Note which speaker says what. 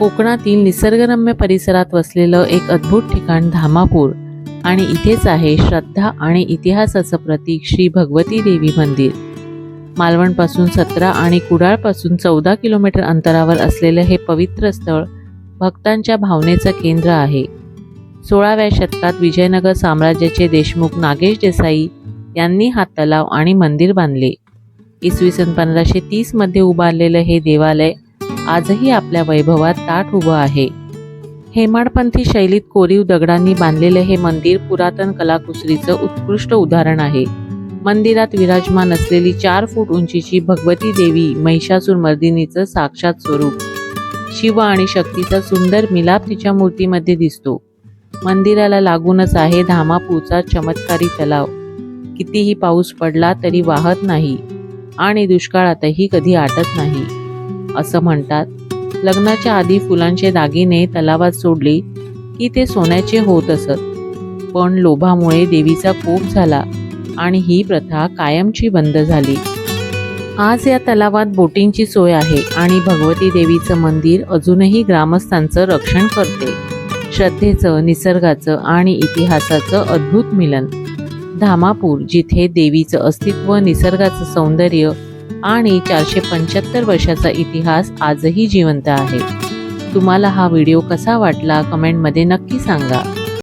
Speaker 1: कोकणातील निसर्गरम्य परिसरात वसलेलं एक अद्भुत ठिकाण धामापूर. आणि इथेच आहे श्रद्धा आणि इतिहासाचं प्रतीक श्री भगवती देवी मंदिर. मालवणपासून सतरा आणि कुडाळपासून चौदा किलोमीटर अंतरावर असलेलं हे पवित्र स्थळ भक्तांच्या भावनेचं केंद्र आहे. सोळाव्या शतकात विजयनगर साम्राज्याचे देशमुख नागेश देसाई यांनी हा तलाव आणि मंदिर बांधले. इसवी सन पंधराशे तीसमध्ये उभारलेलं हे देवालय आजही आपल्या वैभवात ताठ उभं आहे. हेमाडपंथी शैलीत कोरीव दगडांनी बांधलेले हे मंदिर पुरातन कलाकुसरीचं उत्कृष्ट उदाहरण आहे. मंदिरात विराजमान असलेली चार फूट उंचीची भगवती देवी महिषासूर मर्दिनीचं साक्षात स्वरूप. शिव आणि शक्तीचा सुंदर मिलाप तिच्या मूर्तीमध्ये दिसतो. मंदिराला लागूनच आहे धामापूरचा चमत्कारी तलाव. कितीही पाऊस पडला तरी वाहत नाही आणि दुष्काळातही कधी आटत नाही. असं म्हणतात. लग्नाच्या आधी फुलांचे दागिने तलावात सोडले की ते सोन्याचे होत असत. पण लोभामुळे देवीचा कोप झाला आणि ही प्रथा कायमची बंद झाली. आज या तलावात बोटिंगची सोय आहे आणि भगवती देवीचं मंदिर अजूनही ग्रामस्थांचं रक्षण करते. श्रद्धेचं निसर्गाचं आणि इतिहासाचं अद्भुत मिलन. धामापूर जिथे देवीचं अस्तित्व निसर्गाचं सौंदर्य आणि चारशे पंच्याहत्तर वर्षाचा इतिहास आजही जिवंत आहे. तुम्हाला हा व्हिडिओ कसा वाटला कमेंटमध्ये नक्की सांगा.